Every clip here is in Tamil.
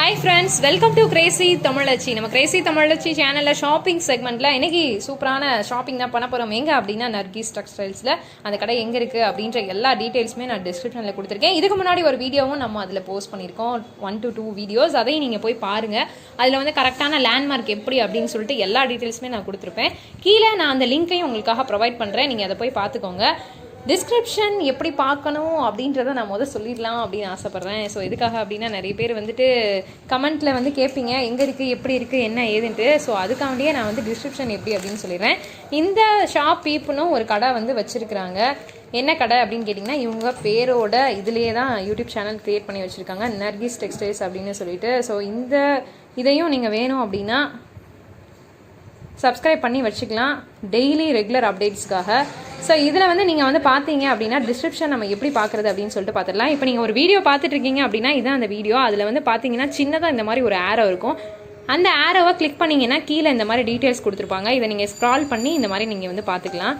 Hi friends welcome to crazy தமிழச்சி நம்ம கிரேசி தமிழச்சி சேனலில் ஷாப்பிங் செக்மெண்ட்டில் இன்னைக்கு சூப்பரான ஷாப்பிங் தான் பண்ண போகிறோம் எங்கே அப்படின்னா நர்கீஸ் டெக்ஸ்டைல்ஸில் அந்த கடை எங்கே இருக்குது அப்படின்ற எல்லா டீட்டெயில்ஸுமே நான் டிஸ்கிரிப்ஷனில் கொடுத்துருக்கேன். இதுக்கு முன்னாடி ஒரு வீடியோவும் நம்ம அதில் போஸ்ட் பண்ணியிருக்கோம். ஒன் டு டூ வீடியோஸ் அதையும் நீங்கள் போய் பாருங்கள் அதில் வந்து கரெக்டான லேண்ட்மார்க் எப்படி அப்படின்னு சொல்லிட்டு எல்லா டீட்டெயில்ஸுமே நான் கொடுத்துருப்பேன். கீழே நான் அந்த லிங்க்கையும் உங்களுக்காக ப்ரொவைட் பண்ணுறேன் நீங்கள் அதை போய் பார்த்துக்கோங்க. டிஸ்கிரிப்ஷன் எப்படி பார்க்கணும் அப்படின்றத நான் முதல் சொல்லிடலாம் அப்படின்னு ஆசைப்பட்றேன். ஸோ எதுக்காக அப்படின்னா நிறைய பேர் வந்துட்டு கமெண்ட்டில் வந்து கேட்பீங்க. எங்கே இருக்குது எப்படி இருக்குது என்ன ஏதுன்ட்டு. ஸோ அதுக்காண்டியே நான் வந்து டிஸ்கிரிப்ஷன் எப்படி அப்படின்னு சொல்லிடுறேன். இந்த ஷாப் பீப்புனும் ஒரு கடை வந்து வச்சுருக்குறாங்க. என்ன கடை அப்படின்னு கேட்டிங்கன்னா இவங்க பேரோட இதுலேயே தான் யூடியூப் சேனல் க்ரியேட் பண்ணி வச்சுருக்காங்க. நர்கிஸ் டெக்ஸ்டைல்ஸ் அப்படின்னு சொல்லிட்டு. ஸோ இந்த இதையும் நீங்கள் வேணும் அப்படின்னா சப்ஸ்கிரைப் பண்ணி வச்சுக்கலாம். டெய்லி ரெகுலர் அப்டேட்ஸ்க்காக ஸோ இதில் வந்து நீங்கள் வந்து பார்த்தீங்க அப்படின்னா டிஸ்கிரிப்ஷன் நம்ம எப்படி பார்க்குறது அப்படின்னு சொல்லிட்டு பார்த்துடலாம் இப்போ நீங்கள் ஒரு வீடியோ பார்த்துட்டு இருக்கீங்க அப்படின்னா இதான் அந்த வீடியோ அதில் வந்து பார்த்தீங்கன்னா சின்னதாக இந்த மாதிரி ஒரு ஆரோ இருக்கும். அந்த ஆரோவை கிளிக் பண்ணிங்கன்னா கீழே இந்த மாதிரி டீட்டெயில்ஸ் கொடுத்துருப்பாங்க. இதை நீங்கள் ஸ்க்ரால் பண்ணி இந்த மாதிரி நீங்கள் வந்து பார்த்துக்கலாம்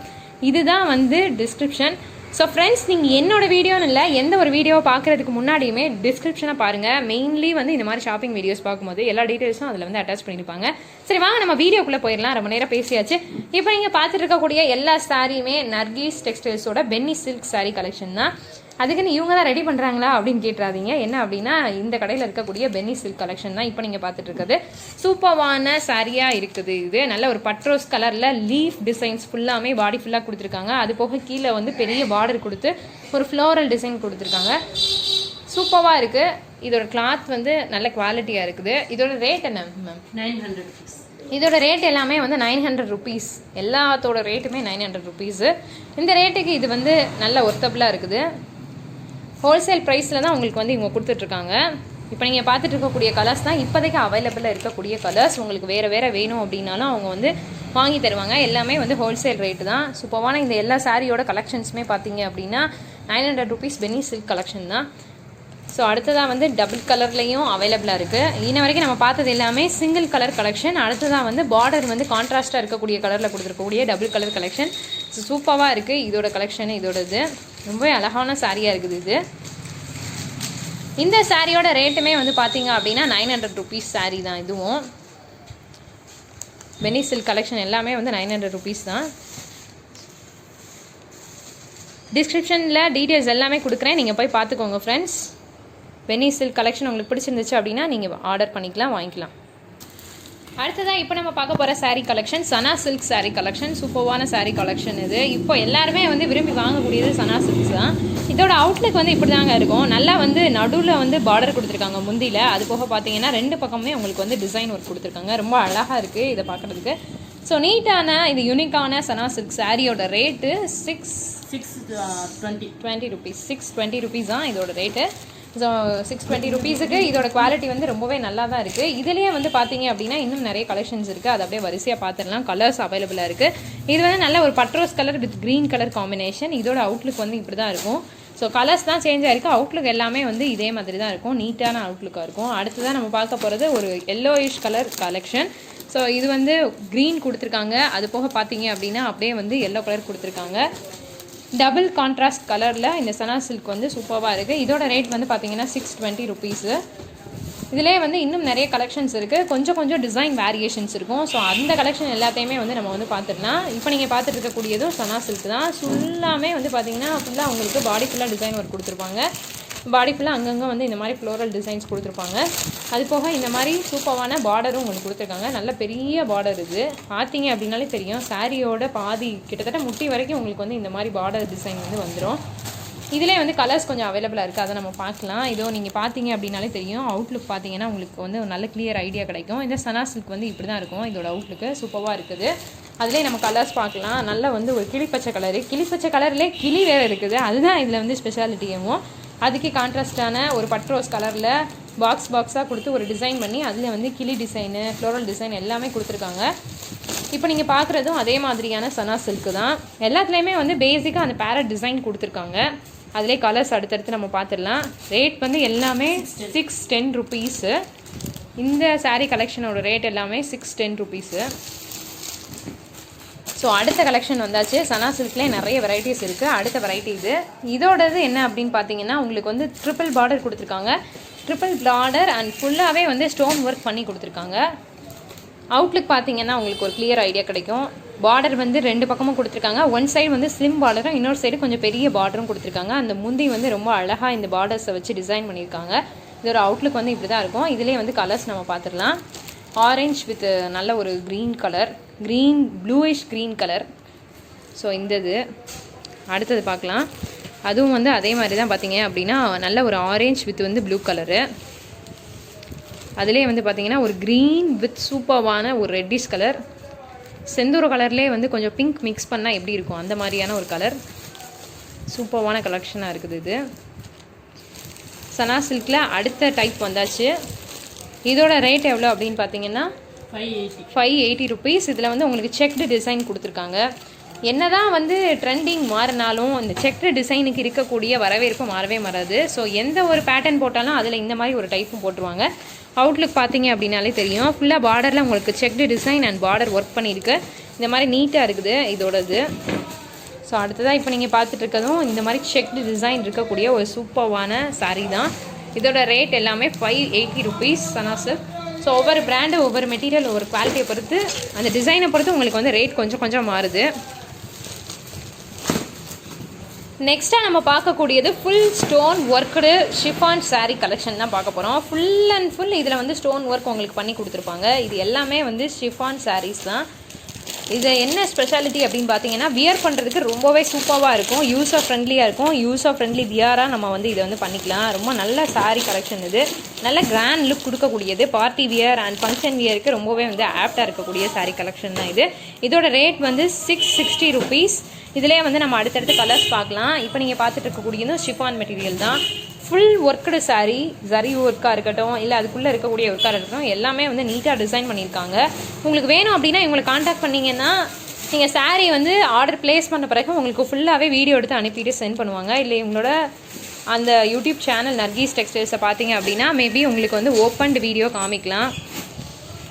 இதுதான் வந்து டிஸ்கிரிப்ஷன் ஸோ ஃப்ரெண்ட்ஸ் நீங்கள் என்னோடய வீடியோன்னு இல்லை எந்த ஒரு வீடியோவை பார்க்குறதுக்கு முன்னாடியுமே டிஸ்கிரிப்ஷனை பாருங்கள் மெயின்லி வந்து இந்த மாதிரி ஷாப்பிங் வீடியோஸ் பார்க்கும்போது எல்லா டீட்டெயில்ஸும் அதில் வந்து அட்டாச் பண்ணியிருப்பாங்க சரி வாங்க நம்ம வீடியோக்குள்ளே போயிடலாம். ரொம்ப நேரம் பேசியாச்சு. இப்போ நீங்கள் பார்த்துட்டு இருக்கக்கூடிய எல்லா சாரியுமே நர்கீஸ் டெக்ஸ்டைல்ஸோட பென்னி சில்க் சாரீ கலெக்ஷன் தான். அதுக்குன்னு இவங்க தான் ரெடி பண்ணுறாங்களா அப்படின்னு கேட்டுறாதீங்க. என்ன அப்படின்னா இந்த கடையில் இருக்கக்கூடிய பென்னி சில்க் கலெக்ஷன் தான் இப்போ நீங்கள் பார்த்துட்டு இருக்கிறது சூப்பர்வான சாரியாக இருக்குது இது. நல்ல ஒரு பட்ரோஸ் கலரில் லீஃப் டிசைன்ஸ் ஃபுல்லாமே பாடி ஃபுல்லாக கொடுத்துருக்காங்க. அது போக கீழே வந்து பெரிய பார்டர் கொடுத்து ஒரு ஃப்ளோரல் டிசைன் கொடுத்துருக்காங்க. சூப்பராக இருக்குது இதோட கிளாத் வந்து நல்ல குவாலிட்டியாக இருக்குது. இதோட ரேட் என்ன மேம் நைன் ஹண்ட்ரட் ருபீஸ் இதோட ரேட் எல்லாமே வந்து நைன் ஹண்ட்ரட் ருபீஸ் எல்லாத்தோட ரேட்டுமே நைன் ஹண்ட்ரட் ருபீஸு இந்த ரேட்டுக்கு இது வந்து நல்ல ஒர்த்தபிளாக இருக்குது. ஹோல்சேல் ப்ரைஸில் தான் உங்களுக்கு வந்து இவங்க கொடுத்துட்ருக்காங்க. இப்போ நீங்கள் பார்த்துட்டு இருக்கக்கூடிய கலர்ஸ் தான் இப்போதைக்கு அவைலபிளாக இருக்கக்கூடிய கலர்ஸ் உங்களுக்கு வேறு வேறு வேணும் அப்படின்னாலும் அவங்க வந்து வாங்கி தருவாங்க. எல்லாமே வந்து ஹோல்சேல் ரேட்டு தான். சூப்பரான இந்த எல்லா சாரியோட கலெக்ஷன்ஸுமே பார்த்தீங்க அப்படின்னா nine hundred rupees penny silk collection தான். ஸோ அடுத்ததாக வந்து டபுள் கலர்லேயும் அவைலபிளாக இருக்குது இன்ன வரைக்கும் நம்ம பார்த்தது எல்லாமே சிங்கிள் கலர் கலெக்ஷன் அடுத்ததாக வந்து பார்டர் வந்து கான்ட்ராஸ்ட்டாக இருக்கக்கூடிய கலரில் கொடுத்துருக்கக்கூடிய டபுள் கலர் கலெக்ஷன் ஸோ சூப்பராக இருக்குது இதோட கலெக்ஷன் இதோட இது ரொம்பவே அழகான சாரியாக இருக்குது இது. இந்த சாரியோட ரேட்டுமே வந்து பார்த்தீங்க அப்படின்னா நைன் ஹண்ட்ரட் ருபீஸ் சாரீ தான் இதுவும். பெனி சில்க் கலெக்ஷன் எல்லாமே வந்து நைன் ஹண்ட்ரட் ருபீஸ் தான். டிஸ்கிரிப்ஷனில் டீட்டெயில்ஸ் எல்லாமே கொடுக்குறேன். நீங்கள் போய் பார்த்துக்கோங்க ஃப்ரெண்ட்ஸ் பெனி சில்க் கலெக்ஷன் உங்களுக்கு பிடிச்சிருந்துச்சு அப்படின்னா நீங்கள் ஆர்டர் பண்ணிக்கலாம் வாங்கிக்கலாம். அடுத்ததாக இப்போ நம்ம பார்க்க போகிற saree collection Sana silk saree collection சூப்பர்வான saree collection இது. இப்போ எல்லாருமே வந்து விரும்பி வாங்கக்கூடியது சனா சில்க்ஸ் தான். இதோட அவுட்லுக் வந்து இப்படி தாங்க இருக்கும். நல்லா வந்து நடுவில் வந்து பார்டர் கொடுத்துருக்காங்க முந்தியில். அது போக பார்த்தீங்கன்னா ரெண்டு பக்கமே உங்களுக்கு வந்து டிசைன் ஒர்க் கொடுத்துருக்காங்க. ரொம்ப அழகாக இருக்குது இதை பார்க்குறதுக்கு. ஸோ நீட்டான இது யூனிக்கான சனா சில்க் சாரியோட rate six six twenty twenty rupees six twenty rupees தான் இதோட ரேட்டு ஸோ சிக்ஸ் டுவெண்ட்டி ருபீஸுக்கு இதோட குவாலிட்டி வந்து ரொம்பவே நல்லா தான் இருக்குது இதுலேயே வந்து பார்த்தீங்க அப்படின்னா இன்னும் நிறைய கலெக்ஷன்ஸ் இருக்குது அது அப்படியே வரிசையாக பார்த்துடலாம் கலர்ஸ் அவைலபிளாக இருக்குது இது வந்து நல்ல ஒரு பட்ரோஸ் colour with green colour combination இதோட அவுட்லுக் வந்து இப்படி தான் இருக்கும். ஸோ கலர்ஸ் தான் சேஞ்ச் ஆயிருக்கு. அவுட்லுக் எல்லாமே வந்து இதே மாதிரி தான் இருக்கும். நீட்டான அவுட்லுக்காக இருக்கும். அடுத்ததான் நம்ம பார்க்க போகிறது ஒரு எல்லோயிஷ் கலர் கலெக்ஷன் ஸோ இது வந்து க்ரீன் கொடுத்துருக்காங்க. அது போக பார்த்தீங்க அப்படின்னா அப்படியே வந்து எல்லோ கலர் கொடுத்துருக்காங்க. டபுள் கான்ட்ராஸ்ட் கலரில் இந்த சனா சில்க் வந்து சூப்பராக இருக்குது இதோட ரேட் வந்து பார்த்தீங்கன்னா சிக்ஸ் டுவெண்ட்டி ருபீஸு இதிலே வந்து இன்னும் நிறைய கலெக்ஷன்ஸ் இருக்குது கொஞ்சம் கொஞ்சம் டிசைன் வேரியேஷன்ஸ் இருக்கும். ஸோ அந்த கலெக்ஷன் எல்லாத்தையுமே வந்து நம்ம வந்து பார்த்துடலாம். இப்போ நீங்கள் பார்த்துட்டு இருக்கக்கூடியதும் சனா சில்க் தான். ஃபுல்லாமே வந்து பார்த்தீங்கன்னா ஃபுல்லாக உங்களுக்கு பாடி ஃபுல்லாக டிசைன் ஒர்க் கொடுத்துருப்பாங்க. பாடி ஃபுல்லாக அங்கங்கே வந்து இந்த மாதிரி ஃப்ளோரல் டிசைன்ஸ் கொடுத்துருப்பாங்க. அது போக இந்த மாதிரி சூப்பரான பார்டரும் உங்களுக்கு கொடுத்துருக்காங்க. நல்ல பெரிய பார்டர் இது. பார்த்தீங்க அப்படின்னாலே தெரியும். சாரியோட பாதி கிட்டத்தட்ட முட்டி வரைக்கும் உங்களுக்கு வந்து இந்த மாதிரி பார்டர் டிசைன் வந்து வந்துடும் இதிலே வந்து கலர்ஸ் கொஞ்சம் அவைலபிளாக இருக்குது அதை நம்ம பார்க்கலாம். இதோ நீங்கள் பார்த்தீங்க அப்படின்னாலே தெரியும். அவுட்லுக் பார்த்தீங்கன்னா உங்களுக்கு வந்து ஒரு நல்ல கிளியர் ஐடியா கிடைக்கும். இந்த சனா சில்க் வந்து இப்படி தான் இருக்கும். இதோட அவுட்லுக்கு சூப்பராக இருக்குது. அதிலே நம்ம கலர்ஸ் பார்க்கலாம். நல்ல வந்து ஒரு கிளிப்பச்சை கலரு கிளிப்பச்சை கலர்லேயே கிளி வேறு இருக்குது. அதுதான் இதில் வந்து ஸ்பெஷாலிட்டியும் அதுக்கு கான்ட்ராஸ்டான ஒரு பட்ரோஸ் கலரில் பாக்ஸ் பாக்ஸாக கொடுத்து ஒரு டிசைன் பண்ணி அதில் வந்து கிளி டிசைனு ஃப்ளோரல் டிசைன் எல்லாமே கொடுத்துருக்காங்க. இப்போ நீங்கள் பார்க்குறதும் அதே மாதிரியான சனா சில்க்கு தான். எல்லாத்துலேயுமே வந்து பேசிக்காக அந்த பேரட் டிசைன் கொடுத்துருக்காங்க. அதிலே கலர்ஸ் அடுத்தடுத்து நம்ம பார்த்துடலாம் ரேட் வந்து எல்லாமே சிக்ஸ் டென் ருபீஸு இந்த சாரீ கலெக்ஷனோட ரேட் எல்லாமே சிக்ஸ் டென் ருபீஸு ஸோ அடுத்த கலெக்ஷன் வந்தாச்சு. சனா சில்க்லேயே நிறைய வெரைட்டிஸ் இருக்குது அடுத்த வெரைட்டி இது இதோடது என்ன அப்படின்னு பார்த்தீங்கன்னா உங்களுக்கு வந்து ட்ரிபிள் பார்டர் கொடுத்துருக்காங்க. ட்ரிபிள் பார்டர் அண்ட் ஃபுல்லாகவே வந்து ஸ்டோன் ஒர்க் பண்ணி கொடுத்துருக்காங்க. அவுட்லுக் பார்த்தீங்கன்னா உங்களுக்கு ஒரு கிளியர் ஐடியா கிடைக்கும். பார்டர் வந்து ரெண்டு பக்கமும் கொடுத்துருக்காங்க. ஒன் சைடு வந்து ஸ்லிம் பார்டரும் இன்னொரு சைடு கொஞ்சம் பெரிய பார்டரும் கொடுத்துருக்காங்க. அந்த முந்தி வந்து ரொம்ப அழகாக இந்த பார்டர்ஸை வச்சு டிசைன் பண்ணியிருக்காங்க. இதோட அவுட்லுக் வந்து இப்படி தான் இருக்கும். இதுலேயே வந்து கலர்ஸ் நம்ம பார்த்துடலாம் ஆரஞ்ச் வித் uh, நல்ல ஒரு green colour green bluish green colour so இந்த இது அடுத்தது பார்க்கலாம். அதுவும் வந்து அதே மாதிரி தான் பார்த்தீங்க அப்படின்னா நல்ல ஒரு ஆரஞ்ச் வித் வந்து ப்ளூ கலரு அதுலேயே வந்து பார்த்தீங்கன்னா ஒரு க்ரீன் வித் சூப்பர்வான ஒரு ரெட்டிஷ் கலர் செந்தூர கலர்லேயே வந்து கொஞ்சம் பிங்க் மிக்ஸ் பண்ணால் எப்படி இருக்கும்? அந்த மாதிரியான ஒரு கலர் சூப்பர்வான கலெக்ஷனாக இருக்குது இது. சனா சில்கில் அடுத்த டைப் வந்தாச்சு. இதோட ரேட் எவ்வளோ அப்படின்னு பார்த்தீங்கன்னா five eighty five eighty rupees இதில் வந்து உங்களுக்கு செக்டு டிசைன் கொடுத்துருக்காங்க. என்னதான் வந்து ட்ரெண்டிங் மாறினாலும் இந்த செக்டு டிசைனுக்கு இருக்கக்கூடிய வரவேற்பு மாறவே மாறாது. ஸோ எந்த ஒரு பேட்டர்ன் போட்டாலும் அதில் இந்த மாதிரி ஒரு டைப்பும் போட்டுருவாங்க. அவுட்லுக் பார்த்தீங்க அப்படின்னாலே தெரியும். ஃபுல்லாக பார்டரில் உங்களுக்கு checked design and border work பண்ணியிருக்கு. இந்த மாதிரி நீட்டாக இருக்குது இதோடது. ஸோ அடுத்ததாக இப்போ நீங்கள் பார்த்துட்டு இருக்கதும் இந்த மாதிரி செக்டு டிசைன் இருக்கக்கூடிய ஒரு சூப்பர்வான saree தான். இதோட ரேட் எல்லாமே ஃபைவ் எயிட்டி ருபீஸ் சனாசு ஸோ ஒவ்வொரு பிராண்டு ஒவ்வொரு மெட்டீரியல் ஒவ்வொரு குவாலிட்டியை பொறுத்து அந்த டிசைனை பொறுத்து உங்களுக்கு வந்து ரேட் கொஞ்சம் கொஞ்சம் மாறுது. நெக்ஸ்ட்டாக நம்ம பார்க்கக்கூடியது full stone worked chiffon sari collection தான் பார்க்க போகிறோம் ஃபுல் அண்ட் ஃபுல் இதில் வந்து ஸ்டோன் ஒர்க் உங்களுக்கு பண்ணி கொடுத்துருப்பாங்க. இது எல்லாமே வந்து ஷிஃபான் சாரீஸ் தான். இது என்ன ஸ்பெஷாலிட்டி அப்படின்னு பார்த்தீங்கன்னா வியர் பண்ணுறதுக்கு ரொம்பவே சூப்பராக இருக்கும். யூஸர் ஃப்ரெண்ட்லியாக இருக்கும். யூஸர் ஃப்ரெண்ட்லி வியராக நம்ம வந்து இதை வந்து பண்ணிக்கலாம். ரொம்ப நல்ல சாரீ கலெக்ஷன் இது. நல்ல கிராண்ட் லுக் கொடுக்கக்கூடியது. பார்ட்டி வியர் அண்ட் ஃபங்க்ஷன் வியருக்கு ரொம்பவே வந்து ஆப்டாக இருக்கக்கூடிய சாரீ கலெக்ஷன் தான் இது. இதோட ரேட் வந்து சிக்ஸ் சிக்ஸ்டி ருபீஸ் இதுலேயே வந்து நம்ம அடுத்தடுத்து கலர்ஸ் பார்க்கலாம். இப்போ நீங்கள் பார்த்துட்டு இருக்கக்கூடியதும் ஷிஃபான் மெட்டீரியல் தான். ஃபுல் ஒர்க்குடு saree ஜரி ஒர்க்காக இருக்கட்டும் இல்லை அதுக்குள்ளே இருக்கக்கூடிய ஒர்க்காக இருக்கட்டும் எல்லாமே வந்து நீட்டாக டிசைன் பண்ணியிருக்காங்க. உங்களுக்கு வேணும் அப்படின்னா இவங்களை காண்டாக்ட் பண்ணீங்கன்னா நீங்கள் saree வந்து ஆர்டர் ப்ளேஸ் பண்ண பிறகு உங்களுக்கு ஃபுல்லாகவே வீடியோ எடுத்து அனுப்பிட்டு சென்ட் பண்ணுவாங்க. இல்லை இவங்களோட அந்த யூடியூப் சேனல் நர்கீஸ் டெக்ஸ்டைல்ஸை பார்த்தீங்க அப்படின்னா மேபி உங்களுக்கு வந்து ஓப்பன்டு வீடியோ காமிக்கலாம்.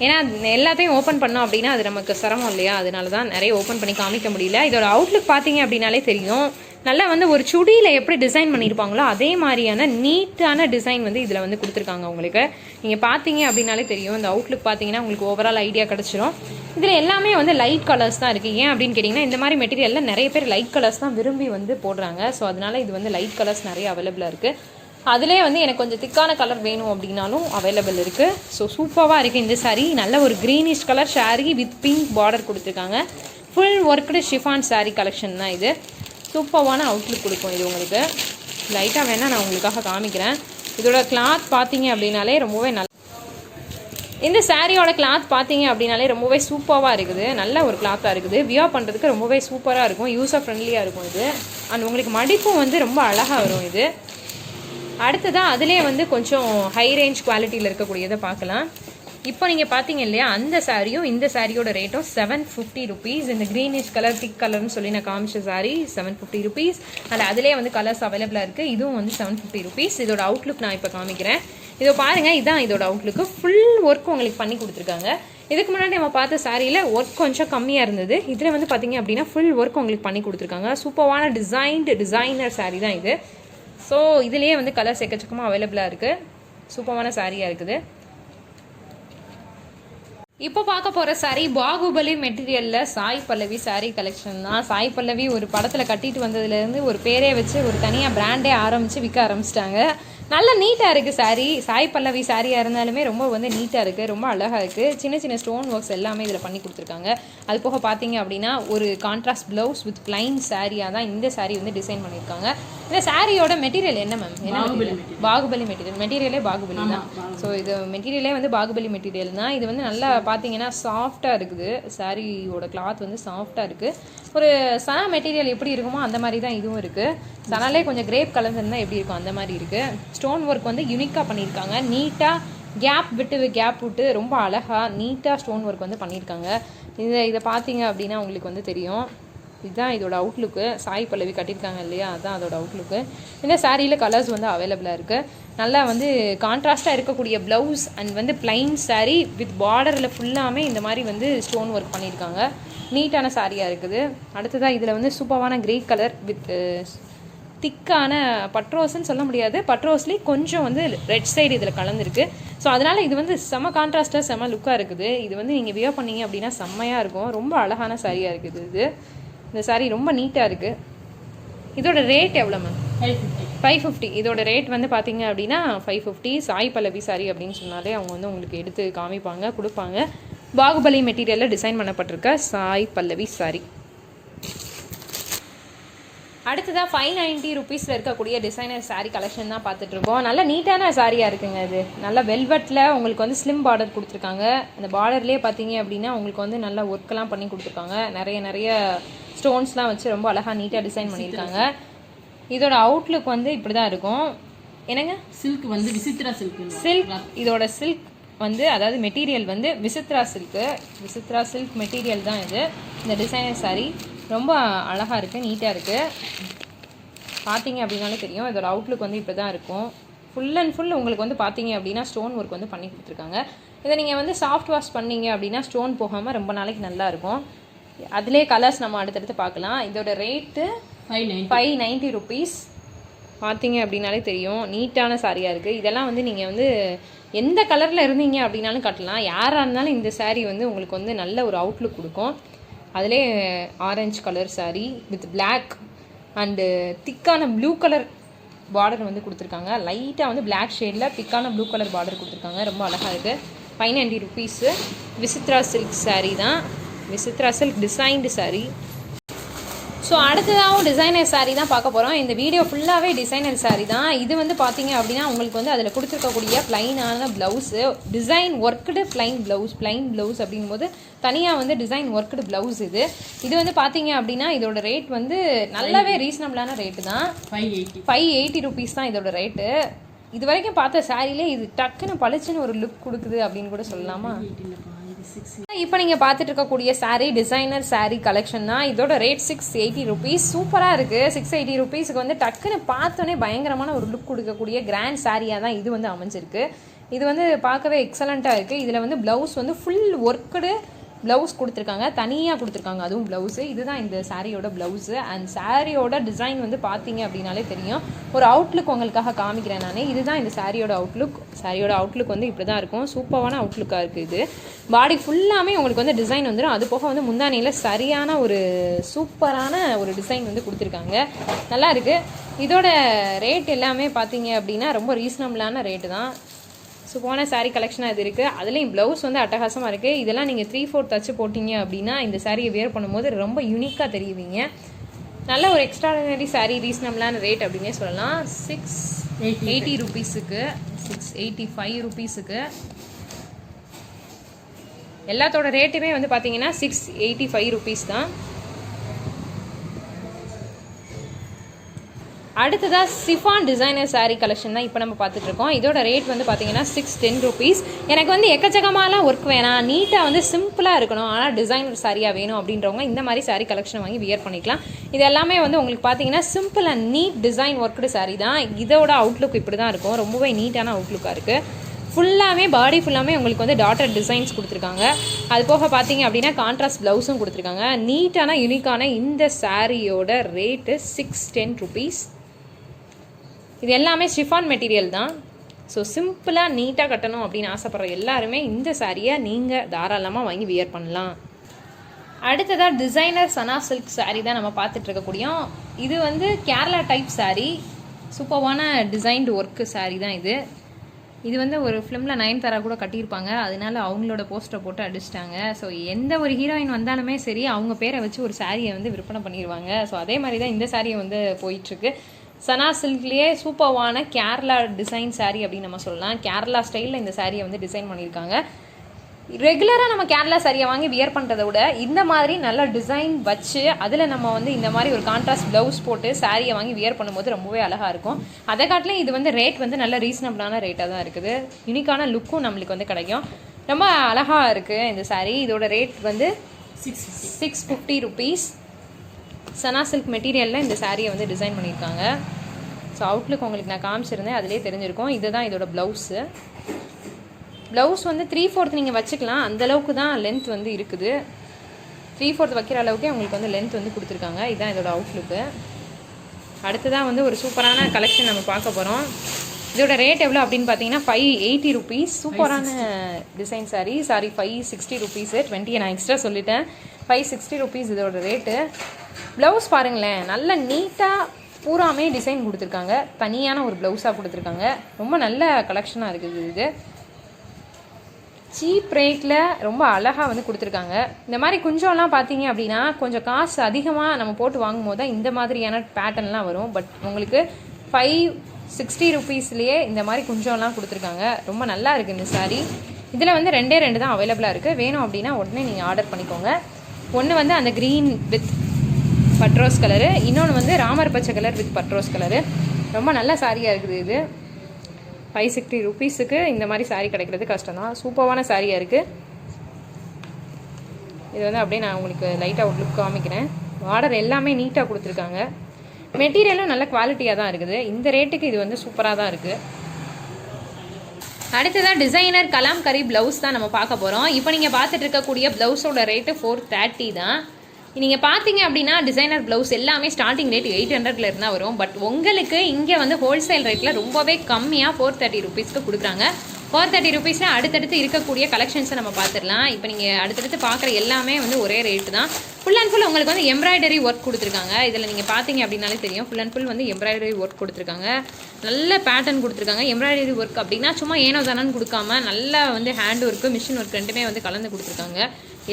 ஏன்னா எல்லாத்தையும் ஓப்பன் பண்ணோம் அப்படின்னா அது நமக்கு சிரமம் இல்லையா? அதனால தான் நிறைய ஓப்பன் பண்ணி காமிக்க முடியல. இதோட அவுட்லுக் பார்த்தீங்க அப்படின்னாலே தெரியும். நல்லா வந்து ஒரு சுடியில் எப்படி டிசைன் பண்ணியிருப்பாங்களோ அதே மாதிரியான நீட்டான டிசைன் வந்து இதில் வந்து கொடுத்துருக்காங்க உங்களுக்கு. நீங்கள் பார்த்தீங்க அப்படின்னாலே தெரியும். இந்த அவுட்லுக் பார்த்தீங்கன்னா உங்களுக்கு ஓவரால் ஐடியா கிடச்சிரும். இதில் எல்லாமே வந்து லைட் கலர்ஸ் தான் இருக்குது ஏன் அப்படின்னு கேட்டிங்கன்னா இந்த மாதிரி மெட்டீரியலில் நிறைய பேர் லைட் கலர்ஸ் தான் விரும்பி வந்து போடுறாங்க. ஸோ அதனால் இது வந்து லைட் கலர்ஸ் நிறைய அவைலபிளாக இருக்குது அதிலே வந்து எனக்கு கொஞ்சம் திக்கான கலர் வேணும் அப்படின்னாலும் அவைலபிள் இருக்குது ஸோ சூப்பராக இருக்குது இந்த சாரீ நல்ல ஒரு greenish colour saree with pink border கொடுத்துருக்காங்க. Full worked chiffon sari collection தான் இது. சூப்பரான அவுட்லுக் கொடுக்கும் இது உங்களுக்கு. லைட்டாக வேணால் நான் உங்களுக்காக காமிக்கிறேன். இதோட கிளாத் பார்த்தீங்க அப்படின்னாலே ரொம்பவே நல்ல இந்த சாரியோட கிளாத் பார்த்தீங்க அப்படின்னாலே ரொம்பவே சூப்பராக இருக்குது. நல்ல ஒரு கிளாத்தாக இருக்குது. வியர் பண்ணுறதுக்கு ரொம்பவே சூப்பராக இருக்கும். யூஸர் ஃப்ரெண்ட்லியாக இருக்கும் இது. அண்ட் உங்களுக்கு மடிப்பும் வந்து ரொம்ப அழகாக வரும் இது. அடுத்ததாக அதிலே வந்து கொஞ்சம் ஹை ரேஞ்ச் குவாலிட்டியில் இருக்கக்கூடியதை பார்க்கலாம். இப்போ நீங்கள் பார்த்தீங்க இல்லையா அந்த சாரியும் இந்த சாரியோட ரேட்டும் செவன் ஃபிஃப்டி ருபீஸ் இந்த க்ரீனிஷ் கலர் திக் கலர்னு சொல்லி நான் காமிச்ச சாரி செவன் ஃபிஃப்டி ருபீஸ் அதில் அதிலே வந்து கலர்ஸ் அவைலபிளாக இருக்குது இதுவும் வந்து செவன் ஃபிஃப்டி ருபீஸ் இதோட அவுட்லுக் நான் இப்போ காமிக்கிறேன். இதோ பாருங்கள் இதுதான் இதோட அவுட்லுக்கு ஃபுல் ஒர்க் உங்களுக்கு பண்ணி கொடுத்துருக்காங்க. இதுக்கு முன்னாடி நம்ம பார்த்த சாரியில் ஒர்க் கொஞ்சம் கம்மியாக இருந்தது. இதில் வந்து பார்த்தீங்க அப்படின்னா ஃபுல் ஒர்க் உங்களுக்கு பண்ணி கொடுத்துருக்காங்க. சூப்பரான டிசைன்டு டிசைனர் saree தான் இது. ஸோ இதுலேயே வந்து கலர்ஸ் எக்கச்சக்கமாக அவைலபிளாக இருக்குது சூப்பரான சாரியாக இருக்குது. இப்போ பார்க்க போகிற saree பாகுபலி மெட்டீரியலில் சாய் பல்லவி saree கலெக்ஷன் தான். சாய் பல்லவி ஒரு படத்தில் கட்டிட்டு வந்ததுலேருந்து ஒரு பேரே வச்சு ஒரு தனியாக பிராண்டே ஆரம்பித்து விற்க ஆரம்பிச்சிட்டாங்க. நல்ல நீட்டாக இருக்குது saree. சாய் பல்லவி சாரியாக இருந்தாலுமே ரொம்ப வந்து நீட்டாக இருக்குது ரொம்ப அழகாக இருக்குது சின்ன சின்ன ஸ்டோன் ஒர்க்ஸ் எல்லாமே இதில் பண்ணி கொடுத்துருக்காங்க. அது போக பார்த்தீங்க அப்படின்னா ஒரு கான்ட்ராஸ்ட் ப்ளவுஸ் வித் பிளைன் சாரியாக தான் இந்த saree வந்து டிசைன் பண்ணியிருக்காங்க. இந்த சாரியோட மெட்டீரியல் என்ன மேம் என்ன பாகுபலி மெட்டீரியல் மெட்டீரியலே பாகுபலி தான். ஸோ இது மெட்டீரியலே வந்து பாகுபலி மெட்டீரியல் தான். இது வந்து நல்லா பார்த்தீங்கன்னா சாஃப்டாக இருக்குது. சாரியோட கிளாத் வந்து சாஃப்டாக இருக்குது ஒரு சனா மெட்டீரியல் எப்படி இருக்குமோ அந்த மாதிரி தான் இதுவும் இருக்குது சனாலே கொஞ்சம் கிரேப் கலர்ஸ் இருந்தால் எப்படி இருக்கும் அந்த மாதிரி இருக்குது ஸ்டோன் ஒர்க் வந்து யூனிக்காக பண்ணியிருக்காங்க. நீட்டாக கேப் விட்டு கேப் விட்டு ரொம்ப அழகாக நீட்டாக ஸ்டோன் ஒர்க் வந்து பண்ணியிருக்காங்க. இதை இதை பார்த்தீங்க அப்படின்னா உங்களுக்கு வந்து தெரியும். இதுதான் இதோட அவுட்லுக்கு சாய் பல்லவி கட்டியிருக்காங்க இல்லையா? அதான் அதோட அவுட்லுக்கு இந்த சாரியில் கலர்ஸ் வந்து அவைலபிளாக இருக்குது நல்லா வந்து கான்ட்ராஸ்ட்டாக இருக்கக்கூடிய ப்ளவுஸ் அண்ட் வந்து பிளைன் saree வித் பார்டரில் ஃபுல்லாமே இந்த மாதிரி வந்து ஸ்டோன் ஒர்க் பண்ணியிருக்காங்க. நீட்டான சாரியாக இருக்குது. அடுத்ததாக இதில் வந்து சூப்பரான கிரே கலர் வித் திக்கான பட்ரோஸ்ன்னு சொல்ல முடியாது. பட்ரோஸ்லேயே கொஞ்சம் வந்து ரெட் சைடு இதில் கலந்துருக்கு. ஸோ அதனால் இது வந்து செம கான்ட்ராஸ்ட்டாக செம லுக்காக இருக்குது. இது வந்து நீங்கள் வியர் பண்ணீங்க அப்படின்னா செம்மையாக இருக்கும். ரொம்ப அழகான சாரியாக இருக்குது இது. இந்த சாரி ரொம்ப நீட்டாக இருக்குது இதோட ரேட் எவ்வளோ மேம் ஃபைவ் ஃபிஃப்டி இதோட ரேட் வந்து பார்த்தீங்க அப்படின்னா ஃபைவ் ஃபிஃப்டி சாய் பல்லவி சாரி அப்படின்னு சொன்னாலே அவங்க வந்து உங்களுக்கு எடுத்து காமிப்பாங்க கொடுப்பாங்க. பாகுபலி மெட்டீரியலில் டிசைன் பண்ணப்பட்டிருக்க சாய் பல்லவி சாரி அடுத்ததாக ஃபைவ் நைன்ட்டி ருபீஸில் இருக்கக்கூடிய டிசைனர் saree கலெக்ஷன் தான் பார்த்துட்டு இருக்கோம். நல்ல நீட்டான சாரியாக இருக்குங்க இது. நல்ல வெல்வெட்டில் உங்களுக்கு வந்து ஸ்லிம் பார்டர் கொடுத்துருக்காங்க. அந்த பார்டர்லேயே பார்த்தீங்க அப்படின்னா உங்களுக்கு வந்து நல்ல ஒர்க்கெல்லாம் பண்ணி கொடுத்துருக்காங்க. நிறைய நிறைய ஸ்டோன்ஸ்லாம் வச்சு ரொம்ப அழகாக நீட்டாக டிசைன் பண்ணியிருக்காங்க. இதோட அவுட்லுக் வந்து இப்படி தான் இருக்கும். என்னங்க? சில்க் வந்து விசித்ரா சில்க் சில்க் இதோட சில்க் வந்து அதாவது மெட்டீரியல் வந்து Vichitra silk Vichitra silk material தான் இது. இந்த டிசைனர் saree ரொம்ப அழகாக இருக்குது நீட்டாக இருக்குது பார்த்தீங்க அப்படின்னாலே தெரியும். இதோட அவுட்லுக் வந்து இப்படி தான் இருக்கும். ஃபுல் அண்ட் ஃபுல் உங்களுக்கு வந்து பார்த்தீங்க அப்படின்னா ஸ்டோன் ஒர்க் வந்து பண்ணி கொடுத்துருக்காங்க. இதை நீங்கள் வந்து சாஃப்ட் வாஷ் பண்ணீங்க அப்படின்னா ஸ்டோன் போகாமல் ரொம்ப நாளைக்கு நல்லா இருக்கும். அதிலே கலர்ஸ் நம்ம அடுத்தடுத்து பார்க்கலாம். இதோட rate five nine five ninety rupees பார்த்தீங்க அப்படின்னாலே தெரியும். நீட்டான சாரியாக இருக்குது இதெல்லாம் வந்து நீங்கள் வந்து எந்த கலரில் இருந்தீங்க அப்படின்னாலும் கட்டலாம். யாராக இருந்தாலும் இந்த saree வந்து உங்களுக்கு வந்து நல்ல ஒரு அவுட்லுக் கொடுக்கும். அதிலே orange colour saree with black and திக்கான ப்ளூ கலர் பார்டர் வந்து கொடுத்துருக்காங்க. லைட்டாக வந்து Black ஷேடில் திக்கான ப்ளூ கலர் பார்டர் கொடுத்துருக்காங்க. ரொம்ப அழகாக இருக்குது five ninety rupees Vichitra silk saree தான். Vichitra silk designed saree. So அடுத்ததாகவும் designer saree தான் பார்க்க போகிறோம் இந்த வீடியோ ஃபுல்லாகவே டிசைனர் saree தான். இது வந்து பார்த்தீங்க அப்படின்னா உங்களுக்கு வந்து அதில் கொடுத்துருக்கக்கூடிய ப்ளைனான blouse design worked plain blouse plain blouse அப்படிங்கும்போது தனியாக வந்து டிசைன் ஒர்க்குடு ப்ளவுஸ் இது. இது வந்து பார்த்தீங்க அப்படின்னா இதோட ரேட் வந்து நல்லாவே ரீசனபிளான ரேட்டு தான். Five eighty five eighty rupees தான் இதோட ரேட்டு இது வரைக்கும் பார்த்த சாரிலே இது டக்குன்னு பளிச்சுன்னு ஒரு லுக் கொடுக்குது அப்படின்னு கூட சொல்லலாமா? இப்போ நீங்கள் பார்த்துட்டு இருக்கக்கூடிய சாரீ டிசைனர் சாரீ கலெக்ஷன் தான். இதோட ரேட் சிக்ஸ் எயிட்டி ருபீஸ் சூப்பராக இருக்குது சிக்ஸ் எயிட்டி ருபீஸுக்கு வந்து டக்குன்னு பார்த்தோன்னே பயங்கரமான ஒரு லுக் கொடுக்கக்கூடிய கிராண்ட் சாரியாக தான் இது வந்து அமைஞ்சிருக்கு. இது வந்து பார்க்கவே எக்ஸலண்ட்டாக இருக்குது இதில் வந்து ப்ளவுஸ் வந்து ஃபுல் ஒர்க்குடு ப்ளவுஸ் கொடுத்துருக்காங்க. தனியாக கொடுத்துருக்காங்க. அதுவும் ப்ளவுஸு இதுதான் இந்த சாரியோட ப்ளவுஸு அண்ட் சாரியோட டிசைன் வந்து பார்த்தீங்க அப்படின்னாலே தெரியும். ஒரு அவுட்லுக் உங்களுக்காக காமிக்கிறேன் நான். இதுதான் இந்த சாரியோட அவுட்லுக் சாரியோட அவுட்லுக் வந்து இப்படி தான் இருக்கும். சூப்பரான அவுட்லுக்காக இருக்குது இது. பாடி ஃபுல்லாமே உங்களுக்கு வந்து டிசைன் வந்துடும் அது போக வந்து முந்தானியில் சரியான ஒரு சூப்பரான ஒரு டிசைன் வந்து கொடுத்துருக்காங்க. நல்லா இருக்குது இதோட ரேட் எல்லாமே பார்த்தீங்க அப்படின்னா ரொம்ப ரீசனபிளான ரேட்டு தான். சூப்பரான saree கலெக்ஷனாக இது இருக்குது அதுலேயும் ப்ளவுஸ் வந்து அட்டகாசமாக இருக்குது இதெல்லாம் நீங்கள் த்ரீ ஃபோர் தச்சு போட்டிங்க அப்படின்னா இந்த சாரியை வேர் பண்ணும்போது ரொம்ப யூனிக்காக தெரியுவீங்க நல்ல ஒரு எக்ஸ்ட்ராடனரி saree ரீசனபிளான ரேட் அப்படின்னே சொல்லலாம். சிக்ஸ் எயிட்டி ருபீஸுக்கு சிக்ஸ் எயிட்டி ஃபைவ் ருபீஸுக்கு எல்லாத்தோட ரேட்டுமே வந்து பார்த்தீங்கன்னா சிக்ஸ் எயிட்டி ஃபைவ் ருபீஸ் தான். அடுத்ததாக சிஃபான் டிசைனர் சாரீ கலெக்ஷன் தான் இப்போ நம்ம பார்த்துட்ருக்கோம். இதோட ரேட் வந்து பார்த்தீங்கன்னா சிக்ஸ் டென் ருபீஸ் எனக்கு வந்து எக்கச்சக்கமாலாம் ஒர்க் வேணாம். நீட்டாக வந்து சிம்பிளாக இருக்கணும். ஆனால் டிசைனர் சாரியாக வேணும் அப்படின்றவங்க இந்த மாதிரி சாரீ கலெக்ஷன் வாங்கி வியர் பண்ணிக்கலாம். இது எல்லாமே வந்து உங்களுக்கு பார்த்தீங்கன்னா simple and neat design worked sari தான். இதோட அவுட்லுக் இப்படி தான் இருக்கும். ரொம்பவே நீட்டான அவுட்லுக்காக இருக்குது ஃபுல்லாமே பாடி ஃபுல்லாமே உங்களுக்கு வந்து டாட்டர் டிசைன்ஸ் கொடுத்துருக்காங்க. அது போக பார்த்தீங்க அப்படின்னா கான்ட்ராஸ்ட் ப்ளவுஸும் கொடுத்துருக்காங்க. நீட்டான யூனிக்கான இந்த சாரியோட ரேட்டு சிக்ஸ் டென் ருபீஸ் இது எல்லாமே ஷிஃபான் மெட்டீரியல் தான். ஸோ சிம்பிளாக நீட்டாக கட்டணும் அப்படின்னு ஆசைப்பட்ற எல்லாருமே இந்த சாரியை நீங்கள் தாராளமாக வாங்கி வியர் பண்ணலாம். அடுத்ததாக டிசைனர் சனா சில்க் சாரீ தான் நம்ம பார்த்துட்டு இது வந்து கேரளா டைப் சாரீ சூப்பர்வான டிசைன்டு ஒர்க்கு சாரீ தான் இது. இது வந்து ஒரு ஃபிலிமில் நயன் தாரா கூட கட்டியிருப்பாங்க. அதனால அவங்களோட போஸ்டரை போட்டு அடிச்சிட்டாங்க. ஸோ எந்த ஒரு ஹீரோயின் வந்தாலுமே சரி அவங்க பேரை வச்சு ஒரு சாரியை வந்து விற்பனை பண்ணிடுவாங்க ஸோ அதே மாதிரி தான் இந்த சாரியை வந்து போயிட்டுருக்கு சனா சில்க்லேயே சூப்பர்வான கேரளா டிசைன் சாரீ அப்படின்னு நம்ம சொல்லலாம். கேரளா ஸ்டைலில் இந்த சாரியை வந்து டிசைன் பண்ணியிருக்காங்க. ரெகுலராக நம்ம கேரளா சாரியை வாங்கி வியர் பண்ணுறதை விட இந்த மாதிரி நல்ல டிசைன் வச்சு அதில் நம்ம வந்து இந்த மாதிரி ஒரு கான்ட்ராஸ்ட் ப்ளவுஸ் போட்டு சாரியை வாங்கி வியர் பண்ணும்போது ரொம்பவே அழகாக இருக்கும். அதை காட்டிலும் இது வந்து ரேட் வந்து நல்ல ரீசனபிளான ரேட்டாக தான் இருக்குது. யூனிக்கான லுக்கும் நம்மளுக்கு வந்து கிடைக்கும். ரொம்ப அழகாக இருக்குது இந்த சாரீ இதோட ரேட் வந்து six six fifty rupees Sana silk மெட்டீரியலில் இந்த சாரியை வந்து டிசைன் பண்ணியிருக்காங்க. ஸோ அவுட்லுக் உங்களுக்கு நான் காமிச்சிருந்தேன். அதிலே தெரிஞ்சிருக்கும். இதுதான் இதோட ப்ளவுஸு ப்ளவுஸ் வந்து த்ரீ ஃபோர்த் நீங்கள் வச்சுக்கலாம். அந்த அளவுக்கு தான் லென்த் வந்து இருக்குது. த்ரீ ஃபோர்த் வைக்கிற அளவுக்கே உங்களுக்கு வந்து லென்த் வந்து கொடுத்துருக்காங்க. இதுதான் இதோட அவுட்லுக்கு அடுத்ததாக வந்து ஒரு சூப்பரான கலெக்ஷன் நம்ம பார்க்க போகிறோம் இதோட ரேட் எவ்வளோ அப்படின்னு பார்த்தீங்கன்னா ஃபைவ் எயிட்டி ருபீஸ் சூப்பரான design sari sari five sixty rupees twenty நான் எக்ஸ்ட்ரா சொல்லிட்டேன். ஃபைவ் சிக்ஸ்டி ருபீஸ் இதோட ரேட்டு ப்ளவுஸ் பாருங்களேன் நல்ல நீட்டாக பூராமே டிசைன் கொடுத்துருக்காங்க. தனியான ஒரு ப்ளவுஸாக கொடுத்துருக்காங்க. ரொம்ப நல்ல கலெக்ஷனாக இருக்குது இது. சீப் ரேட்டில் ரொம்ப அழகாக வந்து கொடுத்துருக்காங்க. இந்த மாதிரி கொஞ்சம்லாம் பார்த்தீங்க அப்படின்னா கொஞ்சம் காசு அதிகமாக நம்ம போட்டு வாங்கும் போது தான் இந்த மாதிரியான பேட்டர்ன்லாம் வரும். பட் உங்களுக்கு ஃபைவ் சிக்ஸ்டி ருபீஸ்லேயே இந்த மாதிரி கொஞ்சம்லாம் கொடுத்துருக்காங்க. ரொம்ப நல்லா இருக்குது இந்த சாரீ இதில் வந்து ரெண்டே ரெண்டு தான் அவைலபிளாக இருக்குது வேணும் அப்படின்னா உடனே நீங்கள் ஆர்டர் பண்ணிக்கோங்க. ஒன்று வந்து அந்த க்ரீன் வித் பட்ரோஸ் கலரு. இன்னொன்று வந்து ராமர் பச்சை கலர் வித் பட்ரோஸ் கலரு. ரொம்ப நல்ல சாரியாக இருக்குது இது. ஃபைவ் சிக்ஸ்டி ருபீஸுக்கு இந்த மாதிரி சாரீ கிடைக்கிறது கஷ்டம் தான் சூப்பரான சாரியாக இருக்குது இது வந்து அப்படியே நான் உங்களுக்கு லைட்டாக ஒரு லுக் காமிக்கிறேன். ஆர்டர் எல்லாமே நீட்டாக கொடுத்துருக்காங்க. மெட்டீரியலும் நல்ல குவாலிட்டியாக தான் இருக்குது. இந்த ரேட்டுக்கு இது வந்து சூப்பராக தான் இருக்குது அடுத்ததாக டிசைனர் கலாம்கரி ப்ளவுஸ் தான் நம்ம பார்க்க போகிறோம் இப்போ நீங்கள் பார்த்துட்டு இருக்கக்கூடிய ப்ளவுஸோட ரேட்டு ஃபோர் தேர்ட்டி தான். நீங்கள் பார்த்தீங்க அப்படின்னா டிசைனர் ப்ளவுஸ் எல்லாமே ஸ்டார்டிங் ரேட் எயிட் ஹண்ட்ரட்ல இருந்தால் வரும். பட் உங்களுக்கு இங்கே வந்து ஹோல்சேல் ரேட்டில் ரொம்பவே கம்மியாக ஃபோர் தேர்ட்டி ருபீஸ்க்கு கொடுக்குறாங்க. ஃபோர் தேர்ட்டி ருபீஸில் அடுத்தடுத்து இருக்கக்கூடிய கலெக்ஷன்ஸை நம்ம பார்த்துடலாம் இப்போ நீங்கள் அடுத்தடுத்து பார்க்குற எல்லாமே வந்து ஒரே ரேட்டு தான். ஃபுல் அண்ட் ஃபுல் உங்களுக்கு வந்து எம்ப்ராய்டரி ஒர்க் கொடுத்துருக்காங்க. இதில் நீங்கள் பார்த்தீங்க அப்படின்னாலே தெரியும். ஃபுல் அண்ட் ஃபுல் வந்து எம்ப்ராய்டரி ஒர்க் கொடுத்துருக்காங்க. நல்ல பேட்டர்ன் கொடுத்துருக்காங்க. எம்ப்ராய்டரி ஒர்க் அப்படின்னா சும்மா ஏனோ தானோன்னு கொடுக்காம நல்லா வந்து ஹேண்ட் ஒர்க்கு மிஷின் ஒர்க் ரெண்டுமே வந்து கலந்து கொடுத்துருக்காங்க.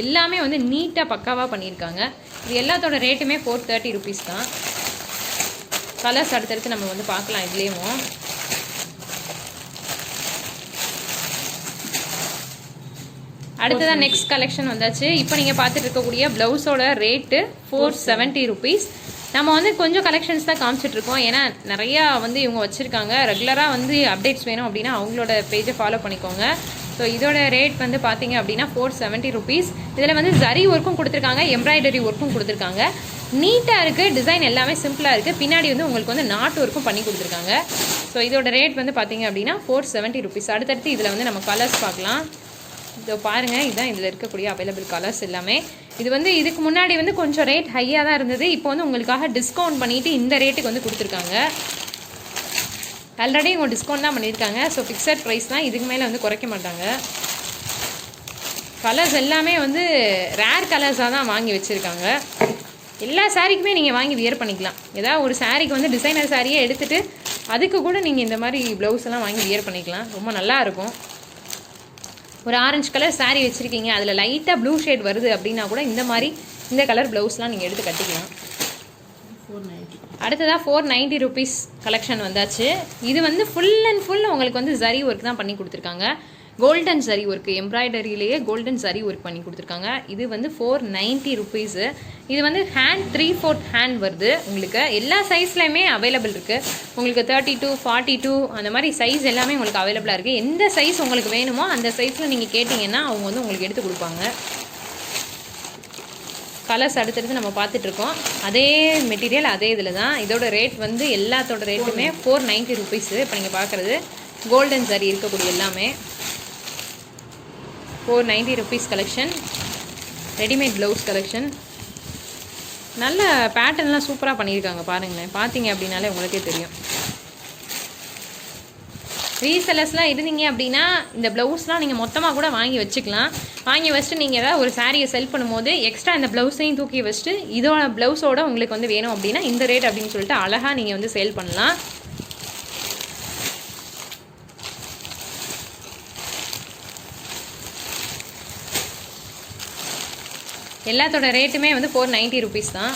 எல்லாமே வந்து நீட்டாக பக்காவாக பண்ணியிருக்காங்க. இது எல்லாத்தோட ரேட்டுமே ஃபோர் தேர்ட்டி ருபீஸ் தான். கலர்ஸ் அடுத்தடுத்து நம்ம வந்து பார்க்கலாம் இதுலேயும். அடுத்ததான் நெக்ஸ்ட் கலெக்ஷன் வந்தாச்சு. இப்போ நீங்கள் பார்த்துட்டு இருக்கக்கூடிய ப்ளவுஸோட ரேட்டு ஃபோர் செவன்ட்டி ருபீஸ் நம்ம வந்து கொஞ்சம் கலெக்ஷன்ஸ் தான் காமிச்சிட்ருக்கோம் ஏன்னா நிறையா வந்து இவங்க வச்சுருக்காங்க. ரெகுலராக வந்து அப்டேட்ஸ் வேணும் அப்படின்னா அவங்களோட பேஜை ஃபாலோ பண்ணிக்கோங்க. ஸோ இதோட ரேட் வந்து பார்த்தீங்க அப்படின்னா ஃபோர் செவன்ட்டி ருபீஸ் இதில் வந்து ஜரி ஒர்க்கும் கொடுத்துருக்காங்க எம்ப்ராய்டரி ஒர்க்கும் கொடுத்துருக்காங்க. நீட்டாக இருக்குது டிசைன் எல்லாமே சிம்பிளாக இருக்குது பின்னாடி வந்து உங்களுக்கு வந்து நாட் ஒர்க்கும் பண்ணி கொடுத்துருக்காங்க. ஸோ இதோட ரேட் வந்து பார்த்தீங்க அப்படின்னா ஃபோர் செவன்ட்டி ருபீஸ் அடுத்தடுத்து இதில் வந்து நம்ம கலர்ஸ் பார்க்கலாம். இதோ பாருங்கள் இதுதான் இதில் இருக்கக்கூடிய அவைலபிள் கலர்ஸ் எல்லாமே. இது வந்து இதுக்கு முன்னாடி வந்து கொஞ்சம் ரேட் ஹையாக தான் இருந்தது. இப்போ வந்து உங்களுக்காக டிஸ்கவுண்ட் பண்ணிவிட்டு இந்த ரேட்டுக்கு வந்து கொடுத்துருக்காங்க. ஆல்ரெடி இவங்க டிஸ்கவுண்ட் தான் பண்ணியிருக்காங்க. ஸோ ஃபிக்ஸட் ப்ரைஸ் தான். இதுக்கு மேலே வந்து குறைக்க மாட்டாங்க. கலர்ஸ் எல்லாமே வந்து ரேர் கலர்ஸாக தான் வாங்கி வச்சுருக்காங்க. எல்லா சாரீக்குமே நீங்கள் வாங்கி வியர் பண்ணிக்கலாம். ஏதாவது ஒரு சாரீக்கு வந்து டிசைனர் சாரியே எடுத்துகிட்டு அதுக்கு கூட நீங்கள் இந்த மாதிரி ப்ளவுஸ் எல்லாம் வாங்கி வியர் பண்ணிக்கலாம். ரொம்ப நல்லா இருக்கும். ஒரு ஆரஞ்சு கலர் சாரீ வச்சுருக்கீங்க. அதில் லைட்டாக ப்ளூ ஷேட் வருது அப்படின்னா கூட இந்த மாதிரி இந்த கலர் ப்ளவுஸ்லாம் நீங்கள் எடுத்து கட்டிக்கலாம். அடுத்ததாக ஃபோர் நைன்ட்டி ருபீஸ் கலெக்ஷன் வந்தாச்சு. இது வந்து ஃபுல் அண்ட் ஃபுல் உங்களுக்கு வந்து ஜரி ஒர்க் தான் பண்ணி கொடுத்துருக்காங்க. கோல்டன் ஜரி ஒர்க் எம்ப்ராய்டரியிலேயே கோல்டன் ஜரி ஒர்க் பண்ணி கொடுத்துருக்காங்க. இது வந்து ஃபோர் நைன்ட்டி ருபீஸு இது வந்து ஹேண்ட் த்ரீ ஃபோர்த் ஹேண்ட் வருது. உங்களுக்கு எல்லா சைஸ்லையுமே அவைலபிள் இருக்குது உங்களுக்கு தேர்ட்டி டூ ஃபார்ட்டி டூ அந்த மாதிரி சைஸ் எல்லாமே உங்களுக்கு அவைலபிளாக இருக்குது எந்த சைஸ் உங்களுக்கு வேணுமோ அந்த சைஸில் நீங்கள் கேட்டிங்கன்னா அவங்க வந்து உங்களுக்கு எடுத்து கொடுப்பாங்க. கலர்ஸ் அடுத்தடுத்து நம்ம பார்த்துட்ருக்கோம். அதே மெட்டீரியல் அதே இதில் தான் இதோட ரேட் வந்து எல்லாத்தோட ரேட்டுமே ஃபோர் நைன்ட்டி ருபீஸு இப்போ நீங்கள் பார்க்குறது. கோல்டன் சரி இருக்கக்கூடிய எல்லாமே. Four ninety rupees collection readymade blouse collection நல்ல பேட்டர்ன்லாம் சூப்பராக பண்ணியிருக்காங்க பாருங்களேன். பார்த்தீங்க அப்படின்னாலே உங்களுக்கே தெரியும். ரீசெல்லர்ஸ்லாம் இருந்தீங்க அப்படின்னா இந்த ப்ளவுஸ்லாம் நீங்கள் மொத்தமாக கூட வாங்கி வச்சுக்கலாம். வாங்கி வச்சுட்டு நீங்கள் ஏதாவது ஒரு சாரியை செல் பண்ணும்போது எக்ஸ்ட்ரா இந்த ப்ளவுஸையும் தூக்கி வச்சுட்டு இதோட ப்ளவுஸோட உங்களுக்கு வந்து வேணும் அப்படின்னா இந்த ரேட் அப்படின்னு சொல்லிட்டு அழகாக நீங்கள் வந்து சேல் பண்ணலாம். எல்லாத்தோட ரேட்டுமே வந்து ஃபோர் நைன்ட்டி ருபீஸ் தான்.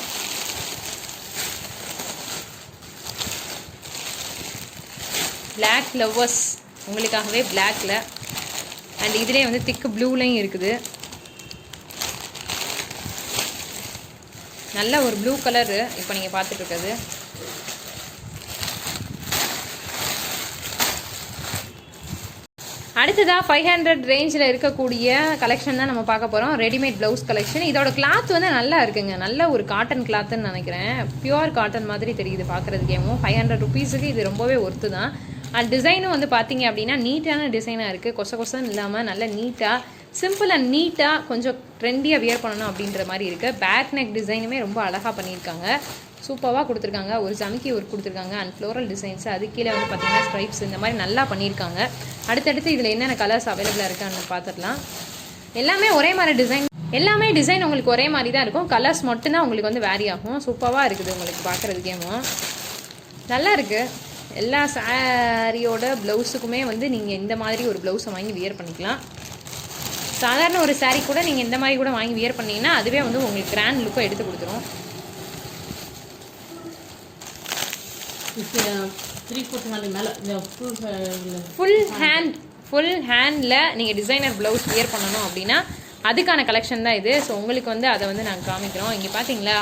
பிளாக் லவ்வர்ஸ் உங்களுக்காகவே பிளாக்கில் அண்ட் இதுலேயே வந்து திக்கு ப்ளூலையும் இருக்குது. நல்ல ஒரு ப்ளூ கலரு இப்போ நீங்கள் பார்த்துட்ருக்கிறது அடுத்ததாக ஃபைவ் ஹண்ட்ரட் ரேஞ்சில் இருக்கக்கூடிய கலெக்ஷன் தான் நம்ம பார்க்க போகிறோம் ரெடிமேட் ப்ளவுஸ் கலெக்ஷன் இதோட கிளாத் வந்து நல்லா இருக்குங்க. நல்ல ஒரு காட்டன் கிளாத்துன்னு நினைக்கிறேன். பியூர் காட்டன் மாதிரி தெரியுது பார்க்குறதுக்கேமோ ஃபைவ் ஹண்ட்ரட் ருபீஸுக்கு இது ரொம்பவே ஒர்த்து தான். அண்ட் டிசைனும் வந்து பார்த்தீங்க அப்படின்னா நீட்டான டிசைனாக இருக்குது கொச கொசன்னு இல்லாமல் நல்ல நீட்டாக சிம்பிள் அண்ட் நீட்டாக கொஞ்சம் ட்ரெண்டியாக வியர் பண்ணணும் அப்படின்ற மாதிரி இருக்குது பேக் நெக் டிசைனுமே ரொம்ப அழகாக பண்ணியிருக்காங்க. சூப்பராக கொடுத்துருக்காங்க. ஒரு ஜமிக்கி ஒரு கொடுத்துருக்காங்க. அண்ட் ஃப்ளோரல் டிசைன்ஸ் அது கீழே வந்து பார்த்தீங்கன்னா ஸ்ட்ரைப்ஸ் இந்த மாதிரி நல்லா பண்ணியிருக்காங்க. அடுத்தடுத்து இதில் என்னென்ன கலர்ஸ் அவைலபிளாக இருக்கான்னு பார்த்துடலாம் எல்லாமே ஒரே மாதிரி டிசைன் எல்லாமே டிசைன் உங்களுக்கு ஒரே மாதிரி தான் இருக்கும். கலர்ஸ் மட்டும்தான் உங்களுக்கு வந்து வேரி ஆகும். சூப்பராக இருக்குது உங்களுக்கு பார்க்குறதுக்கேவும் நல்லா இருக்குது எல்லா சாரியோட ப்ளவுஸுக்குமே வந்து நீங்கள் இந்த மாதிரி ஒரு ப்ளவுஸை வாங்கி வியர் பண்ணிக்கலாம். சாதாரண ஒரு saree கூட நீங்கள் இந்த மாதிரி கூட வாங்கி வியர் பண்ணீங்கன்னா அதுவே வந்து உங்களுக்கு கிராண்ட் லுக்கை எடுத்து கொடுத்துரும். ஃபுல் ஹேண்ட் ஃபுல் ஹேண்டில் நீங்கள் டிசைனர் ப்ளவுஸ் வியர் பண்ணணும் அப்படின்னா அதுக்கான கலெக்ஷன் தான் இது. ஸோ உங்களுக்கு வந்து அதை வந்து நாங்கள் காமிக்கிறோம். இங்கே பார்த்தீங்களா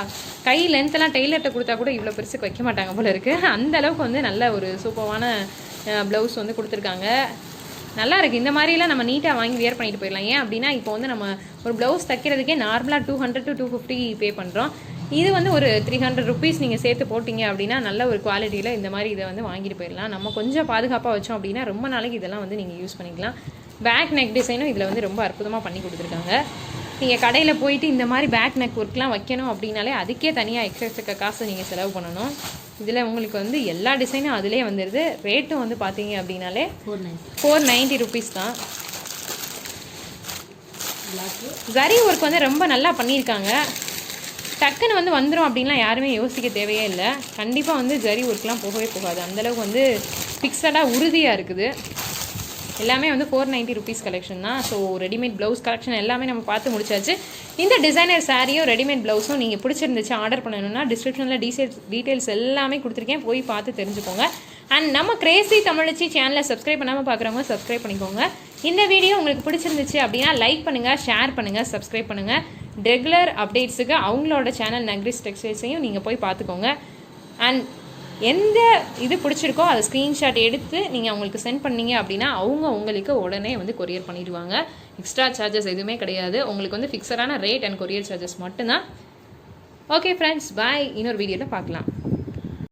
கை லென்த்தெல்லாம் டெய்லர்கிட்ட கொடுத்தா கூட இவ்வளோ பெருசுக்கு வைக்க மாட்டாங்க போல இருக்குது அந்த அளவுக்கு வந்து நல்ல ஒரு சூப்பரான ப்ளவுஸ் வந்து கொடுத்துருக்காங்க. நல்லா இருக்குது இந்த மாதிரிலாம் நம்ம நீட்டாக வாங்கி வியர் பண்ணிட்டு போயிடலாம். ஏன் அப்படின்னா இப்போ வந்து நம்ம ஒரு ப்ளவுஸ் தைக்கிறதுக்கே நார்மலாக two hundred to two fifty pay பண்ணுறோம் இது வந்து ஒரு த்ரீ ஹண்ட்ரட் ருபீஸ் நீங்கள் சேர்த்து போட்டிங்க அப்படின்னா நல்ல ஒரு குவாலிட்டியில் இந்த மாதிரி இதை வந்து வாங்கிட்டு போயிடலாம். நம்ம கொஞ்சம் பாதுகாப்பாக வச்சோம் அப்படின்னா ரொம்ப நாளைக்கு இதெல்லாம் வந்து நீங்கள் யூஸ் பண்ணிக்கலாம். பேக் நெக் டிசைனும் இதில் வந்து ரொம்ப அற்புதமாக பண்ணி கொடுத்துருக்காங்க. நீங்கள் கடையில் போயிட்டு இந்த மாதிரி பேக் நெக் ஒர்க்லாம் வைக்கணும் அப்படின்னாலே அதுக்கே தனியாக எக்ஸ்ட்ரா காசு நீங்கள் செலவு பண்ணணும். இதில் உங்களுக்கு வந்து எல்லா டிசைனும் அதிலே வந்துடுது ரேட்டும் வந்து பார்த்தீங்க அப்படின்னாலே four ninety four ninety rupees தான். ஜரி ஒர்க் வந்து ரொம்ப நல்லா பண்ணியிருக்காங்க. டக்குன்னு வந்து வந்துடும் அப்படின்லாம் யாருமே யோசிக்க தேவையே இல்லை. கண்டிப்பாக வந்து ஜரி ஒர்க்லாம் போகவே போகாது. அந்தளவுக்கு வந்து ஃபிக்ஸடாக உறுதியாக இருக்குது. எல்லாமே வந்து ஃபோர் நைன்ட்டி ருபீஸ் கலெக்ஷன் தான். ஸோ ரெடிமேட் ப்ளவுஸ் கலெக்ஷன் எல்லாமே நம்ம பார்த்து முடிச்சாச்சு. இந்த டிசைனர் சாரியும் ரெடிமேட் ப்ளவுஸும் நீங்கள் பிடிச்சிருந்துச்சு ஆர்டர் பண்ணணும்னா டிஸ்கிரிப்ஷனில் டீசெயில்ஸ் டீட்டெயில்ஸ் எல்லாமே கொடுத்துருக்கேன். போய் பார்த்து தெரிஞ்சுக்கோங்க. அண்ட் நம்ம கிரேசி தமிழச்சி சேனலை சப்ஸ்கிரைப் பண்ணாமல் பார்க்குறவங்க சப்ஸ்கிரைப் பண்ணிக்கோங்க. இந்த வீடியோ உங்களுக்கு பிடிச்சிருந்துச்சு அப்படின்னா லைக் பண்ணுங்கள் ஷேர் பண்ணுங்கள் சப்ஸ்கிரைப் பண்ணுங்கள் ரெகுலர் அப்டேட்ஸுக்கு அவங்களோட சேனல் நக்ரிஸ் டெக்ஸ்டைல்ஸையும் நீங்கள் போய் பார்த்துக்கோங்க. அண்ட் எந்த இது பிடிச்சிருக்கோ அதை ஸ்க்ரீன்ஷாட் எடுத்து நீங்கள் அவங்களுக்கு சென்ட் பண்ணீங்க அப்படின்னா அவங்க உங்களுக்கு உடனே வந்து கொரியர் பண்ணிடுவாங்க. எக்ஸ்ட்ரா சார்ஜஸ் எதுவுமே கிடையாது. உங்களுக்கு வந்து ஃபிக்ஸடான ரேட் அண்ட் கொரியர் சார்ஜஸ் மட்டும்தான். ஓகே ஃப்ரெண்ட்ஸ் பாய் இன்னொரு வீடியோவில் பார்க்கலாம்.